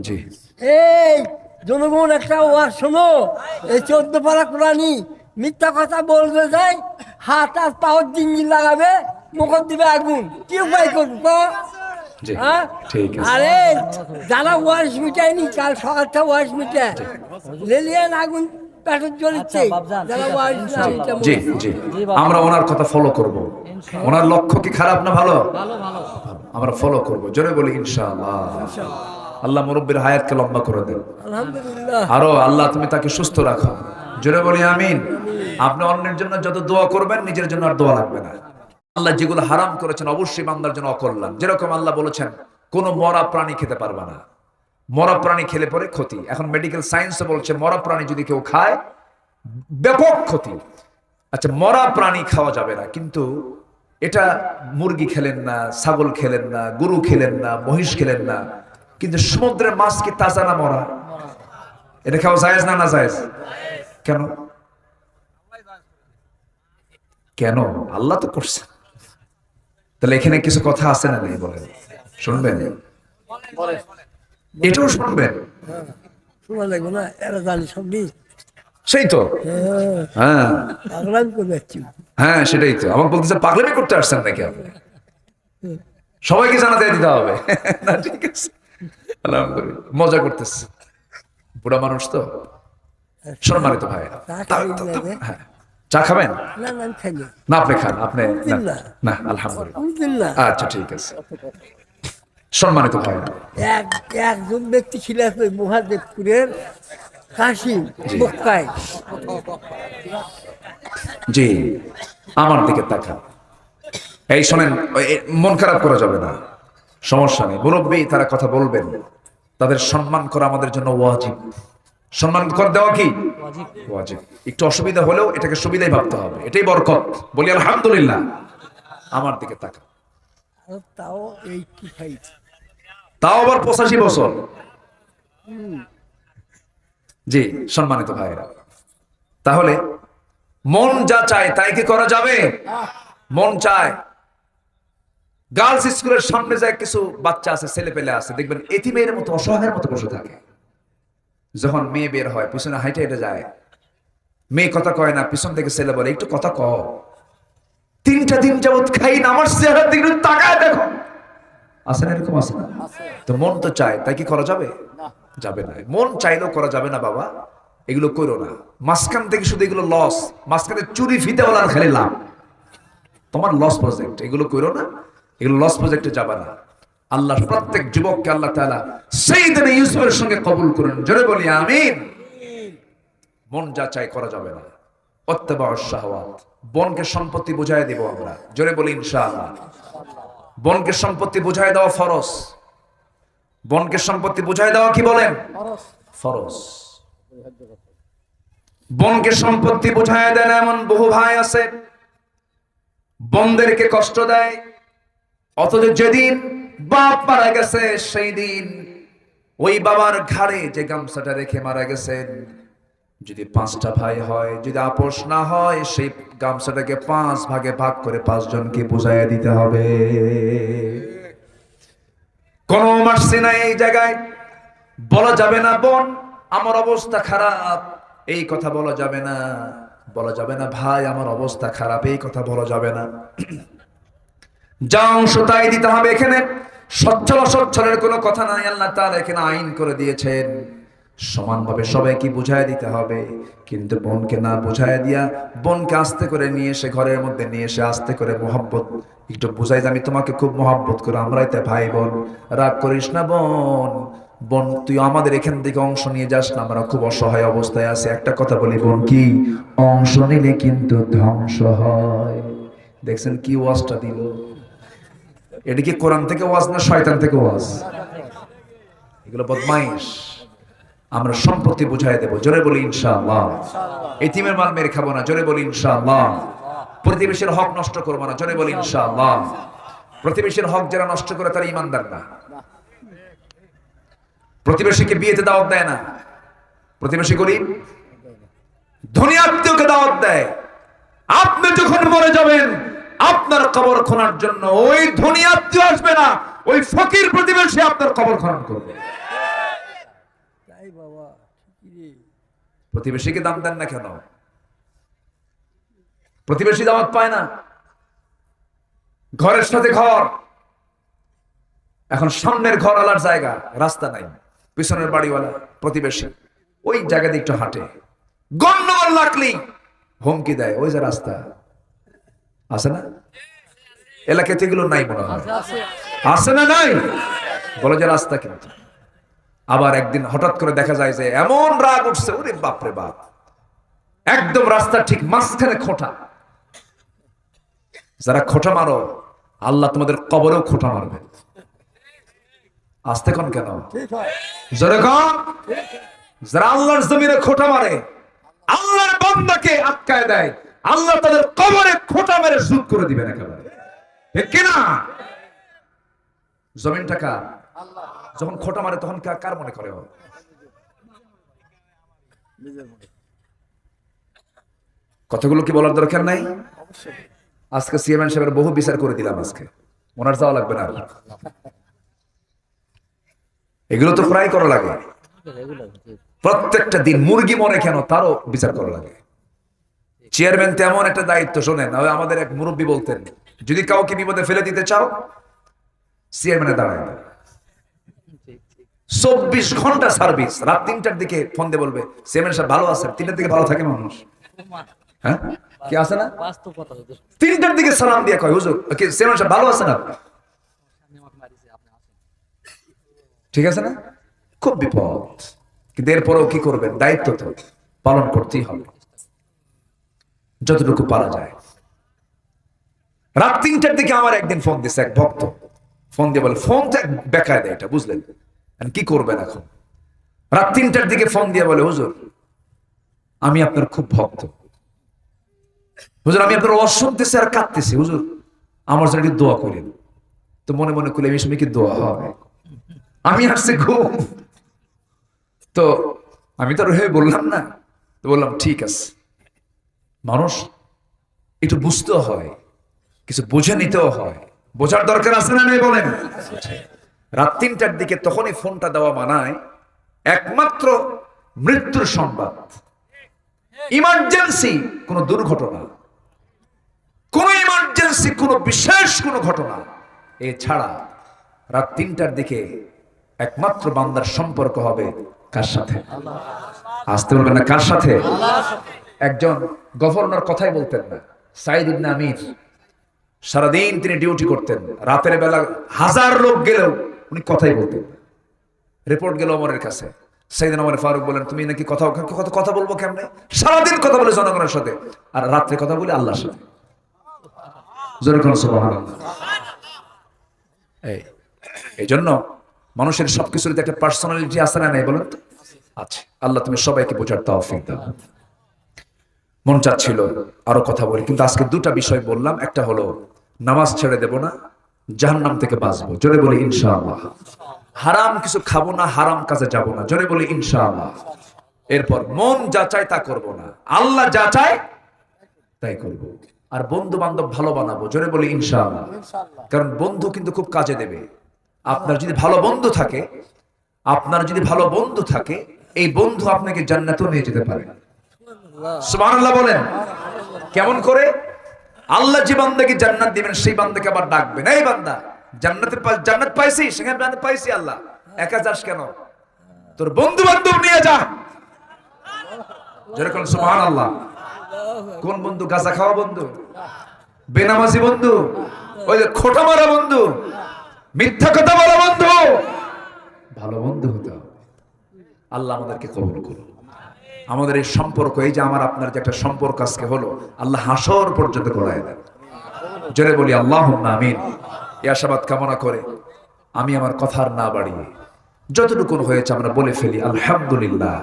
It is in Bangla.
জি। এই জনগণ একটা ওয়ার শোনো। এই চোদ্দ পারা কোরআনি মিথ্যা কথা বলবে যাই হাত আর পাওয়ার জিঞ্জির লাগাবে মুখর দিবে আগুন। কি উপায় করব? হ্যাঁ? আরে যারা ওয়াশ মিটায়নি কাল সকালটা ওয়াশ মিটায়। লেলিয়ান আগুন পেটর জ্বলিচ্ছে যারা ওয়াশ না মিটায় জি জি। আমরা ওনার কথা ফলো করব। ওনার লক্ষ্য কি খারাপ না ভালো? আমরা ফলো করব। জোরে বলি ইনশাআল্লাহ। আল্লাহ মুরব্বীর হায়াতকে লম্বা করে দেন। আরও আল্লাহ তুমি তাকে সুস্থ রাখো। জোরে বলি আমিন। আপনি অন্যের জন্য যত দোয়া করবেন নিজের জন্য আর দোয়া লাগবে না। আল্লাহ যেগুলো হারাম করেছেন অবশ্যই বান্দার জন্য অকল্যাণ। যেরকম আল্লাহ বলেছেন কোন মরা প্রাণী খেতে পারবে না। মরা প্রাণী খেলে পরে ক্ষতি। এখন মেডিকেল সায়েন্সে বলছে মরা প্রাণী যদি কেউ খায়, ব্যাপক ক্ষতি। আচ্ছা মরা প্রাণী খাওয়া যাবে না, কিন্তু এটা মুরগি খেলেন না, ছাগল খেলেন না, গরু খেলেন না, মহিষ খেলেন না, কিন্তু সমুদ্রের মাছ কি তাজা না মরা? এটা খাওয়া জায়েজ না না জায়েজ? কেন? কেন? আল্লাহ তো করছে তাহলে এখানে কিছু কথা আছে না নেই বলেন? শুনবেন? এটাও শুনবেন? শোনা লাগবে না এরা জানি সবই সেই তো? হ্যাঁ পাগলামি করে যাচ্ছি। হ্যাঁ সেটাই তো। বলতেছে পাগলামি করতে আসছেন নাকি আপনি? সবাইকে জানাতে দিতে হবে। না ঠিক আছে। আলহামদুলিল্লাহ। মজা করতেছে। বুড়া মানুষ তো। সম্মানিত ভাই। চা। হ্যাঁ। খাবেন? না আপনি খান। আপনি না, আলহামদুলিল্লাহ। আচ্ছা ঠিক আছে। সম্মানিত ভাই। এক একজন ব্যক্তি ছিল মহাদেবপুরের কাশিম জি। জি আমার দিকে তাকান। এই শোনেন মন খারাপ করা যাবে না। সমস্যা নেই। মুরব্বী তারা কথা বলবেন। তাদের সম্মান করা আমাদের জন্য ওয়াজিব। সম্মান করে দেওয়া কি? ওয়াজিব। একটু অসুবিধা হলেও এটাকে সুবিধাই ভাবতে হবে। এটাই বরকত। বলি আলহামদুলিল্লাহ। আমার দিকে তাকা তাও এইটি ফাইভ তাও আবার পঁচাশি বছর। জি, সম্মানিত ভাইরা তাহলে মন যা চায় তাই কি করা যাবে? মন চায় গার্লস স্কুলের সামনে যায় কিছু বাচ্চা আছে, ছেলে পেলে আছে, দেখবেন এতিমের মতো, অসহায়ের মতো বসে থাকে। যখন মেয়ে বের হয়, পিছনে হাইটে হেঁটে যায়, মেয়ে কথা কয় না, পিছন থেকে ছেলে বলে, একটু কথা ক তিনটা দিন যাবত খাই না, আমার চেহারা দিকে তাকায় দেখো। আছে না এরকম আছে? না তো মন তো চায় তাই কি করা যাবে? যাবে না। মন চাইলেও করা যাবে না বাবা। এগুলো করো না। মাঝখান থেকে শুধু এগুলো লস মাঝখানে চুরি ফিতে বলার খালি লাভ। তোমার লস প্রজেক্ট এগুলো করো না। এগুলো লস প্রজেক্টে যাবে না। আল্লাহ প্রত্যেক যুবককে আল্লাহ তাআলা সেই দিনে ইউসুফের সঙ্গে কবুল করুন। জোরে বলি আমিন। মন যা চাই করা যাবে না। অত্যাবা শাহওয়াত বনকে সম্পত্তি বুঝাই দিব আমরা। জোরে বলি ইনশাআল্লাহ। বনকে সম্পত্তি বুঝাই দেওয়া ফরজ। বনকে সম্পত্তি বুঝাই দেওয়া কি বলেন? ফরজ। বনকে সম্পত্তি বুঝাই দেন এমন বহু ভাই আছে বনদেরকে কষ্ট দেয়। অথচ যেদিন বাপ মারা গেছে সেই দিন ওই বাবার ঘাড়ে যে গামছাটা রেখে মারা গেছেন যদি পাঁচটা ভাই হয়, যদি আপোষ না হয়, সেই গামছাটাকে পাঁচ ভাগে ভাগ করে পাঁচজনকে বুঝাইয়া দিতে হবে। কোন মাসি না এই জায়গায়। বলা যাবে না বোন, আমার অবস্থা খারাপ, এই কথা বলা যাবে না। বলা যাবে না ভাই, আমার অবস্থা খারাপ, এই কথা বলা যাবে না। যা অংশ তাই দিতে হবে এখানে। সচ্ছল অসচ্ছলের কোনো কথা নাই, আল্লাহ তাআলা এখানে আইন করে দিয়েছেন। সমানভাবে সবাইকে বুঝায় দিতে হবে। কিন্তু বোনকে না বুঝায় দিয়া বোনকে আস্তে করে নিয়ে এসে ঘরের মধ্যে নিয়ে এসে আস্তে করে মোহাব্বত, একটু বুঝাই যে আমি তোমাকে খুব মোহাব্বত করে, আমরাই তো ভাই বোন। রাগ করিস না বোন। বোন, তুই আমাদের এখান থেকে অংশ নিয়ে যাস না, আমরা খুব অসহায় অবস্থায় আছি। একটা কথা বলি বোন কি, অংশ নিলে কিন্তু ধ্বংস হয়। দেখছেন কি ওয়াজটা দিল? এটা কি কোরআন থেকে ওয়াজ না শয়তান থেকে ওয়াজ? এগুলো বদমাইশ। আমরা সম্পত্তি বুঝাই দেব। জোরে বলি ইনশাআল্লাহ। এতিমের মাল মেরে খাব না, জোরে বলি ইনশাআল্লাহ। প্রতিবেশীর হক নষ্ট করব না, জোরে বলি ইনশাআল্লাহ। প্রতিবেশীর হক যারা নষ্ট করে তারা ইমানদার না। প্রতিবেশীকে বিয়েতে দাওয়াত দেয় না। প্রতিবেশী গরিব ধনী আত্মীয়কে দাওয়াত দেয়। আপনি যখন মরে যাবেন, আপনার কবর খোনার জন্য ওই ধনী আত্মীয় আসবে না, ওই ফকির প্রতিবেশী আপনার কবর খনন করবে তাই বাবা ঠিকই রে প্রতিবেশীকে দাম দেন না কেন? প্রতিবেশী দাওয়াত পায় না। ঘরের সাথে ঘর। এখন সামনের ঘর আলার জায়গা রাস্তা নাই। পিছনের বাড়িওয়ালা প্রতিবেশী। ওই জায়গা দিয়ে একটু হাঁটে। গন্ডগোল লাগলেই হুমকি দেয়। ওই যে রাস্তা। আছে না? এলাকাতে এগুলো নাই মনে হয়। আছে না নাই? বলে যে রাস্তা কিন্তু। আবার একদিন হঠাৎ করে দেখা যায় যে এমন রাগ উঠছে, ওরে বাপরে বাপ। একদম রাস্তা ঠিক মাঝখানে খোঁটা। যারা খোঁটা মারো, আল্লাহ তোমাদের কবরেও খোঁটা মারবে। আসতে কোন কেন? যারা আল্লাহর জমিনে খোঁটা মারে, আল্লাহর বান্দাকে আটকায় দেয়, আল্লাহ তাদের কবরে খোঁটা মেরে সুদ করে দিবেন একেবারে। ঠিক কিনা? জমিনটা কার? যখন খোঁটা মারে তখন কার মনে করে? কথাগুলো কি বলার দরকার নাই? আজকে সিএমএন সাহেবের বহু বিচার করে দিলাম আজকে। ওনার যাওয়া লাগবে না এগুলো তো প্রায় করা লাগে। প্রত্যেকটা দিন মুরগি মরে কেন তারও বিচার করা লাগে। চেয়ারম্যান তেমন একটা দায়িত্ব শোনেন আমাদের এক মুরব্বী বলতেন যদি কাউকে বিপদে ফেলে দিতে চাও চেয়ারম্যানে দাঁড়ায়। চব্বিশ ঘণ্টা সার্ভিস। রাত তিনটার দিকে ফোন দিয়ে বলবে চেয়ারম্যান সাহেব ভালো আছে তিনটার দিকে ভালো থাকে মানুষ? হ্যাঁ? কি আছে না? তিনটার দিকে সালাম দিয়ে কয়, হুজুর কি সাহেব ভালো আছে না ঠিক আছে না? খুব বিপদ। কিন্তু এরপরেও কি করবেন? দায়িত্ব তো পালন করতেই হবে। যতটুকু পারা যায়। রাত তিনটার দিকে আমার একদিন ফোন দিছে, এক ভক্ত। ফোন দিয়ে বলে ফোনটা বেকায় দেয় এটা, বুঝলেন? কি করবেন এখন? রাত তিনটার দিকে ফোন দিয়ে বলে, হুজুর, আমি আপনার খুব ভক্ত। হুজুর, আমি আপনার ওয়াজ আর কাঁদতেছি। হুজুর, আমার জন্য দোয়া করেন। তো মনে মনে করলে এই সময় কি দোয়া হবে? আমি আসছে ঘুম। তো আমি তো রয়ে বললাম না। তো বললাম, ঠিক আছে। মানুষ একটু বুঝতেও হয়, কিছু বুঝে নিতেও হয়। বোঝার দরকার আছে না নেই বলেন? রাত তিনটার দিকে তখনই ফোনটা দেওয়া মানায় একমাত্র মৃত্যুর সংবাদ। ইমার্জেন্সি কোন দুর্ঘটনা, কোন ইমার্জেন্সি, কোন বিশেষ কোন ঘটনা, এছাড়া রাত তিনটার দিকে একমাত্র বান্দার সম্পর্ক হবে কার সাথে? আসতে বলবেন না, কার সাথে? একজন গভর্নর কথাই বলতেন না, সাইদ ইবনে আমির। সারাদিন তিনি ডিউটি করতেন, রাতের বেলা হাজার লোক গেলেও উনি কথাই বলতেন রিপোর্ট গেল অমরের কাছে। সেইদিন আমার ফারুক বলেন, তুমি নাকি কথা কথা বলব কেমনে? সারাদিন কথা বলে জনগণের সাথে। আর রাত্রে কথা বলে আল্লাহর সাথে। এই জন্য মানুষের সবকিছুর একটা পার্সোনালিটি আছে না নাই বলেন আছে। আল্লাহ তুমি সবাইকে বোঝার তৌফিক দাও। মন চাচ্ছিল আরও কথা বলি, কিন্তু আজকে দুটা বিষয় বললাম। একটা হলো, নামাজ ছেড়ে দেব না জাহান্নাম থেকে বাঁচবো। জোরে বলি, ইনশাআল্লাহ। হারাম কিছু খাব না, হারাম কাজে যাব না। জোরে বলি, ইনশাআল্লাহ। এরপর, মন যা চায় তা করব না। আল্লাহ যা চায়, তাই করব। আর বন্ধু বান্ধব ভালো বানাবো। জোরে বলি, ইনশাআল্লাহ। কারণ বন্ধু কিন্তু খুব কাজে দেবে। আপনার যদি ভালো বন্ধু থাকে, আপনার যদি ভালো বন্ধু থাকে, এই বন্ধু আপনাকে জান্নাতেও নিয়ে যেতে পারে। বলেন। কেমন করে? আল্লাহ যে বান্দাকে জান্নাত দিবেন, সেই বান্দাকে আবার ডাকবেন। এই বান্দা, জান্নাতের জান্নাত পাইছি সেখানে জান্নাত পাইছি আল্লাহ। একা যাস কেন? তোর বন্ধু বান্ধব নিয়ে যা। যেরকম সুবহানাল্লাহ। কোন বন্ধু? গাঁজা খাওয়া বন্ধু? বেনামাজি বন্ধু? ওই যে খোটা মারা বন্ধু? মিথ্যা কথা বলা বন্ধু? ভালো বন্ধু হতে আল্লাহ আমাদেরকে কবুল করুন আমাদের এই সম্পর্ক, এই যে আমার আপনার যে একটা সম্পর্ক আজকে হলো, আল্লাহ হাসর পর্যন্ত করায় দেন। জোরে বলি আল্লাহ আমিন। এ আশাবাদ কামনা করে আমি আমার কথার না বাড়িয়ে যতটুকু হয়েছে আমরা বলে ফেলি, আলহামদুলিল্লাহ।